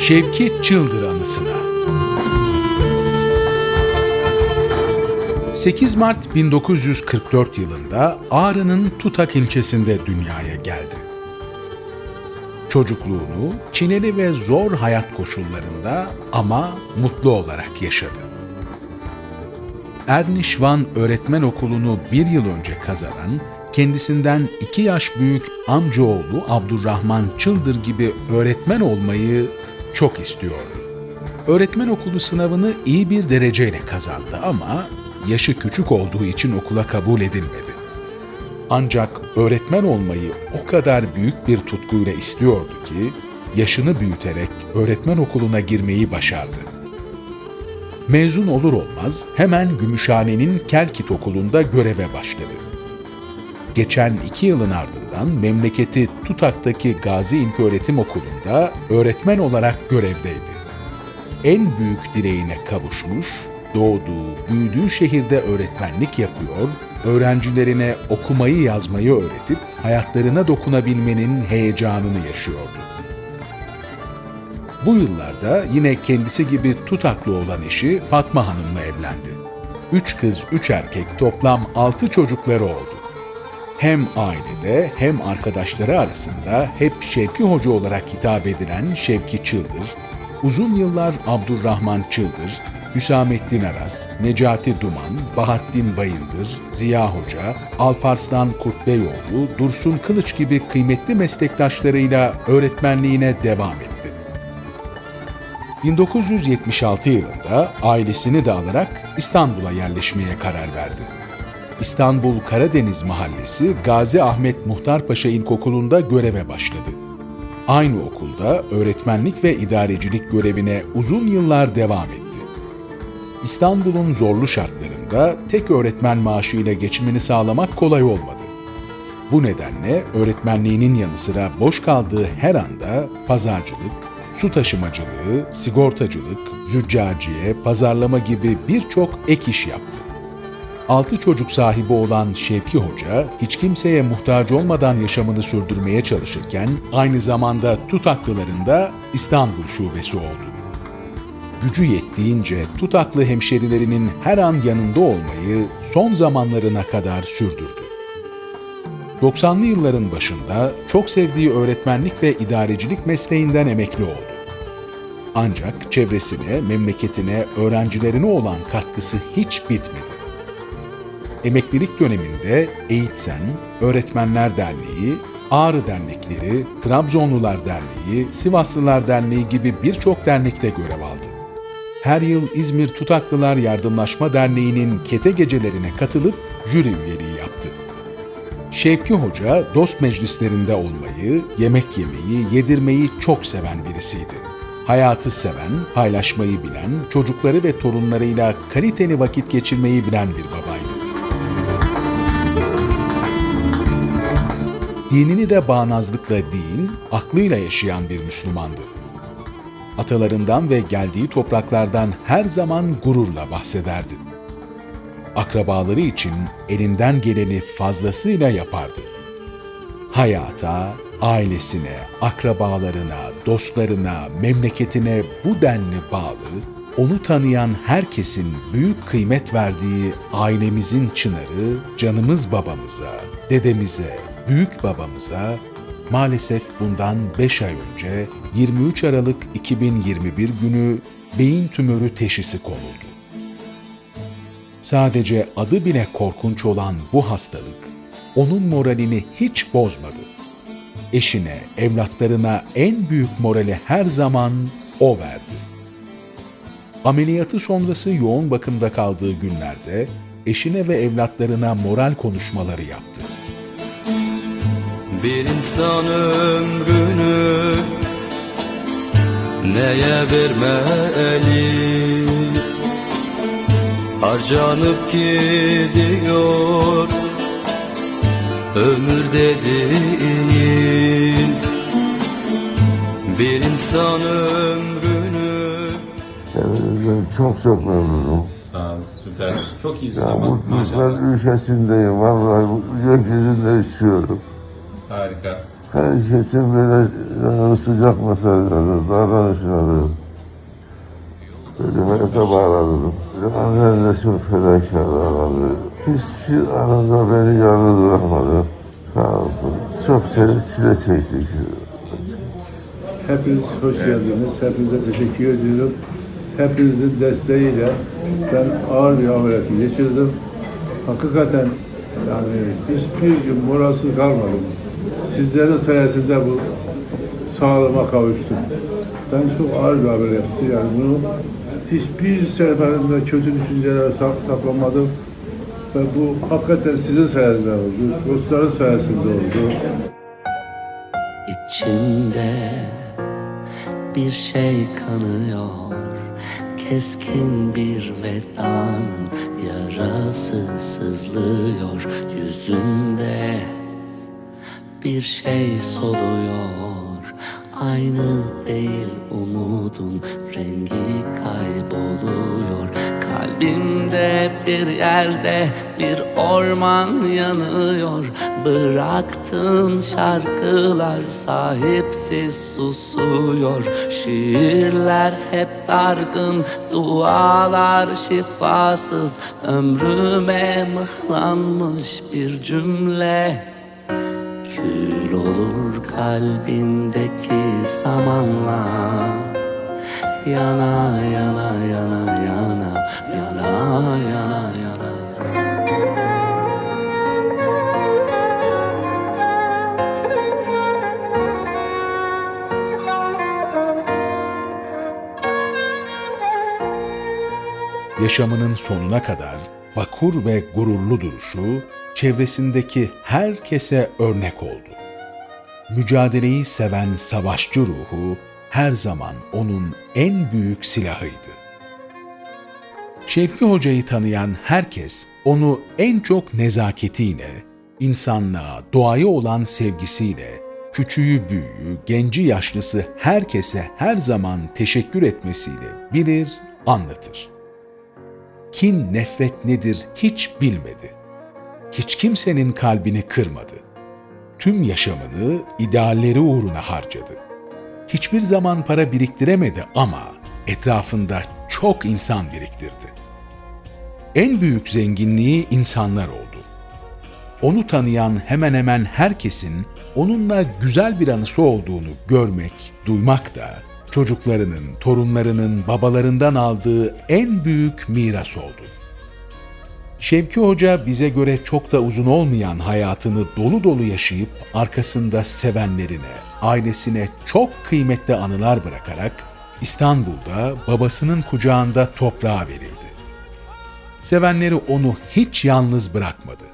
Şevki Çıldır anısına. 8 Mart 1944 yılında Ağrı'nın Tutak ilçesinde dünyaya geldi. Çocukluğunu çineli ve zor hayat koşullarında ama mutlu olarak yaşadı. Erniş Van Öğretmen Okulu'nu bir yıl önce kazanan, kendisinden iki yaş büyük amcaoğlu Abdurrahman Çıldır gibi öğretmen olmayı çok istiyordu. Öğretmen okulu sınavını iyi bir dereceyle kazandı ama yaşı küçük olduğu için okula kabul edilmedi. Ancak öğretmen olmayı o kadar büyük bir tutkuyla istiyordu ki yaşını büyüterek öğretmen okuluna girmeyi başardı. Mezun olur olmaz hemen Gümüşhane'nin Kelkit Okulu'nda göreve başladı. Geçen iki yılın ardından memleketi Tutak'taki Gazi İlköğretim Okulu'nda öğretmen olarak görevdeydi. En büyük dileğine kavuşmuş, doğduğu, büyüdüğü şehirde öğretmenlik yapıyor, öğrencilerine okumayı yazmayı öğretip hayatlarına dokunabilmenin heyecanını yaşıyordu. Bu yıllarda yine kendisi gibi tutaklı olan eşi Fatma Hanım'la evlendi. Üç kız, üç erkek toplam altı çocukları oldu. Hem ailede hem arkadaşları arasında hep Şevki Hoca olarak hitap edilen Şevki Çıldır, uzun yıllar Abdurrahman Çıldır, Hüsamettin Aras, Necati Duman, Bahattin Bayındır, Ziya Hoca, Alparslan Kurtbeyoğlu, Dursun Kılıç gibi kıymetli meslektaşlarıyla öğretmenliğine devam etti. 1976 yılında ailesini de alarak İstanbul'a yerleşmeye karar verdi. İstanbul Karadeniz Mahallesi Gazi Ahmet Muhtarpaşa İlkokulu'nda göreve başladı. Aynı okulda öğretmenlik ve idarecilik görevine uzun yıllar devam etti. İstanbul'un zorlu şartlarında tek öğretmen maaşıyla geçimini sağlamak kolay olmadı. Bu nedenle öğretmenliğinin yanı sıra boş kaldığı her anda pazarcılık, su taşımacılığı, sigortacılık, züccaciye, pazarlama gibi birçok ek iş yaptı. Altı çocuk sahibi olan Şevki Hoca, hiç kimseye muhtaç olmadan yaşamını sürdürmeye çalışırken, aynı zamanda Tutaklılarında İstanbul şubesi oldu. Gücü yettiğince Tutaklı hemşerilerinin her an yanında olmayı son zamanlarına kadar sürdürdü. 90'lı yılların başında çok sevdiği öğretmenlik ve idarecilik mesleğinden emekli oldu. Ancak çevresine, memleketine, öğrencilerine olan katkısı hiç bitmedi. Emeklilik döneminde Eğitsen, Öğretmenler Derneği, Ağrı Dernekleri, Trabzonlular Derneği, Sivaslılar Derneği gibi birçok dernekte görev aldı. Her yıl İzmir Tutaklılar Yardımlaşma Derneği'nin kete gecelerine katılıp jüri üyeliği yaptı. Şevki Hoca dost meclislerinde olmayı, yemek yemeyi, yedirmeyi çok seven birisiydi. Hayatı seven, paylaşmayı bilen, çocukları ve torunlarıyla kaliteli vakit geçirmeyi bilen bir babaydı. Dinini de bağnazlıkla değil, aklıyla yaşayan bir Müslümandı. Atalarından ve geldiği topraklardan her zaman gururla bahsederdi akrabaları için elinden geleni fazlasıyla yapardı. Hayata, ailesine, akrabalarına, dostlarına, memleketine bu denli bağlı, onu tanıyan herkesin büyük kıymet verdiği ailemizin çınarı, canımız babamıza, dedemize, büyük babamıza maalesef bundan 5 ay önce 23 Aralık 2021 günü beyin tümörü teşhisi konuldu. Sadece adı bile korkunç olan bu hastalık onun moralini hiç bozmadı. Eşine, evlatlarına en büyük morali her zaman o verdi. Ameliyatı sonrası yoğun bakımda kaldığı günlerde eşine ve evlatlarına moral konuşmaları yaptı. Bir insan ömrünü neye vermeli Harcanıp gidiyor ömür dediğin Bir insan ömrünü ben çok çok memnunum. Sağ ol, süper. Çok iyisin Ya ama mutluluklar maşallah. ülkesindeyim. Vallahi bu gökyüzünde istiyorum. Harika. Herkesin böyle canı sıcak meseleleri, davranışları. Ölüme de bağladım. Caner'le çok fedakarlar abi. Hiçbir arada beni yalnız bırakmadı. Sağ olsun. Çok çile çektik. Hepiniz hoş geldiniz. Hepinize teşekkür ediyorum. Hepinizin desteğiyle ben ağır bir ameliyatı geçirdim. Hakikaten yani hiçbir gün moralsız kalmadım. Sizlerin sayesinde bu sağlığıma kavuştum. Ben çok ağır bir ameliyattı. Yani bunu hiçbir seferinde kötü düşünceler sak- saklamadım. Ve bu hakikaten sizin sayenizde oldu. Dostların sayesinde oldu. İçimde bir şey kanıyor Keskin bir vedanın yarası sızlıyor Yüzümde bir şey soluyor Aynı değil umudun rengi kayboluyor. Kalbimde bir yerde bir orman yanıyor. Bıraktığın şarkılar sahipsiz susuyor. Şiirler hep dargın, dualar şifasız. Ömrüme mıhlanmış bir cümle Kül olur kalbindeki samanla Yana yana yana yana Yana yana yana. Yaşamının sonuna kadar vakur ve gururlu duruşu çevresindeki herkese örnek oldu. Mücadeleyi seven savaşçı ruhu her zaman onun en büyük silahıydı. Şevki Hoca'yı tanıyan herkes onu en çok nezaketiyle, insanlığa, doğaya olan sevgisiyle, küçüğü büyüğü, genci yaşlısı herkese her zaman teşekkür etmesiyle bilir, anlatır kin nefret nedir hiç bilmedi. Hiç kimsenin kalbini kırmadı. Tüm yaşamını idealleri uğruna harcadı. Hiçbir zaman para biriktiremedi ama etrafında çok insan biriktirdi. En büyük zenginliği insanlar oldu. Onu tanıyan hemen hemen herkesin onunla güzel bir anısı olduğunu görmek, duymak da çocuklarının, torunlarının babalarından aldığı en büyük miras oldu. Şevki Hoca bize göre çok da uzun olmayan hayatını dolu dolu yaşayıp arkasında sevenlerine, ailesine çok kıymetli anılar bırakarak İstanbul'da babasının kucağında toprağa verildi. Sevenleri onu hiç yalnız bırakmadı.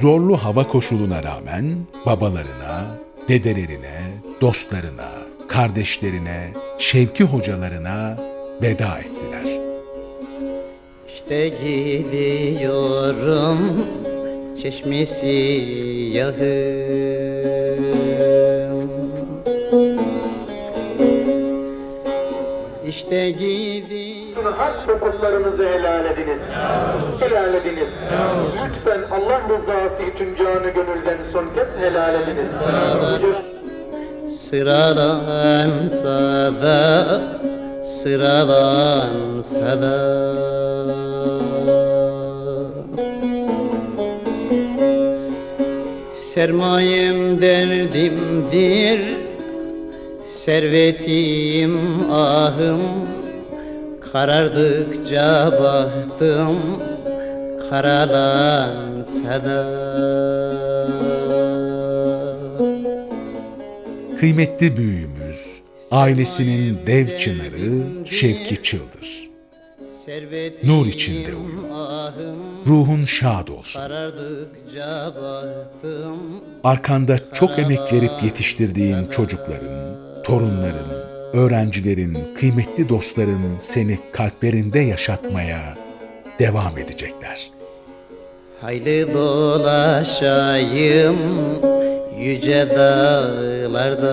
Zorlu hava koşuluna rağmen babalarına, dedelerine, dostlarına, kardeşlerine, Şevki hocalarına veda ettiler. İşte gidiyorum çeşmesi yahım İşte gidiyorum Hak hukuklarınızı helal ediniz. Helal ediniz. Lütfen Allah rızası için canı gönülden son kez helal ediniz. Sıradan sada Sıradan sada Sermayem derdimdir Servetim ahım. Karardıkça bahtım Karalansa Kıymetli büyüğümüz, ailesinin dev çınarı Şevki Çıldır. Nur içinde uyu. Ruhun şad olsun. Arkanda çok emek verip yetiştirdiğin çocukların, torunların, öğrencilerin, kıymetli dostların seni kalplerinde yaşatmaya devam edecekler. Hayli dolaşayım yüce dağlarda